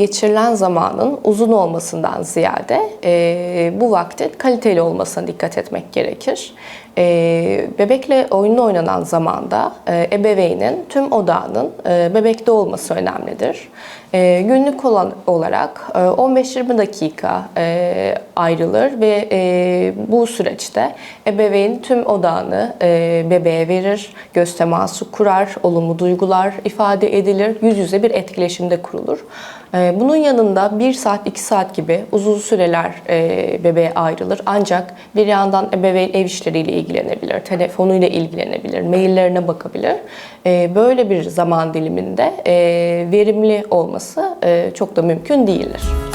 geçirilen zamanın uzun olmasından ziyade e, bu vaktin kaliteli olmasına dikkat etmek gerekir. E, bebekle oyunlu oynanan zamanda e, ebeveynin tüm odağının e, bebekte olması önemlidir. E, günlük olan olarak e, 15-20 dakika e, ayrılır ve e, bu süreçte ebeveyn tüm odağını e, bebeğe verir, göz teması kurar, olumlu duygular ifade edilir, yüz yüze bir etkileşimde kurulur. E, Bunun yanında 1 saat, 2 saat gibi uzun süreler e, bebeğe ayrılır. Ancak bir yandan ebeveyn ev işleriyle ilgilenebilir, telefonuyla ilgilenebilir, maillerine bakabilir. E, Böyle bir zaman diliminde e, verimli olması e, çok da mümkün değildir.